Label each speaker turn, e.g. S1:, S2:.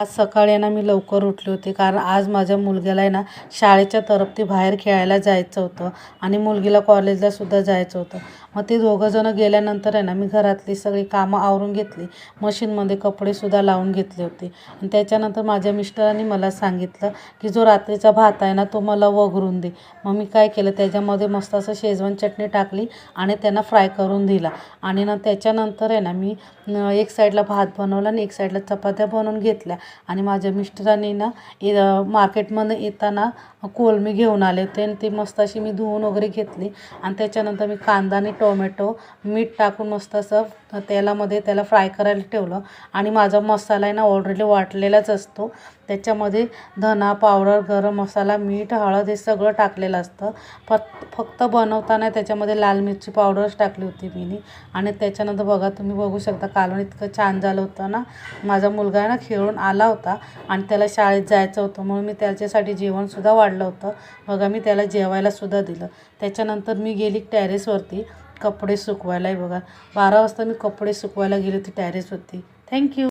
S1: आज सकाळी आहे ना मी लवकर उठले होते. कारण आज माझ्या मुलग्याला आहे ना शाळेच्या तरफ ते बाहेर खेळायला जायचं होतं. आणि मुलगीला कॉलेजला सुद्धा जायचं होतं. मग ते दोघंजणं गेल्यानंतर आहे ना मी घरातली सगळी कामं आवरून घेतली. मशीनमध्ये कपडेसुद्धा लावून घेतले होते. आणि त्याच्यानंतर माझ्या मिस्टरांनी मला सांगितलं की जो रात्रीचा भात आहे ना तो मला वगरून दे. मग मी काय केलं त्याच्यामध्ये मस्त असं शेजवान चटणी टाकली आणि त्यांना फ्राय करून दिला. आणि ना त्याच्यानंतर आहे ना मी एक साईडला भात बनवला आणि एक साईडला चपात्या बनवून घेतल्या. आणि माझ्या मिस्टरांनी ना मार्केटमधून मार्केटमध्ये येताना कोलमी घेऊन आले होते आणि ती मस्त अशी मी धुवून वगैरे घेतली. आणि त्याच्यानंतर मी कांदा आणि टोमॅटो मीठ टाकून मस्त असं तेलामध्ये त्याला फ्राय करायला ठेवलं. आणि माझा मसाला आहे ना ऑलरेडी वाटलेलाच असतो. त्याच्यामध्ये धना पावडर गरम मसाला मीठ हळद हे सगळं टाकलेलं असतं. फक्त फक्त बनवताना त्याच्यामध्ये लाल मिरची पावडरच टाकली होती मी आणि त्याच्यानंतर बघा तुम्ही बघू शकता कालवण इतकं छान झालं होतं ना. माझा मुलगा आहे ना खेळून आला होता आणि त्याला शाळेत जायचं होतं. म्हणून मी त्याच्यासाठी जेवणसुद्धा वाढलं होतं. बघा मी त्याला जेवायलासुद्धा दिलं. त्याच्यानंतर मी गेली टॅरेसवरती कपडे सुकवायलाही बघा बारा वाजता मी कपडे सुकवायला गेली होती टॅरेसवरती. थँक्यू.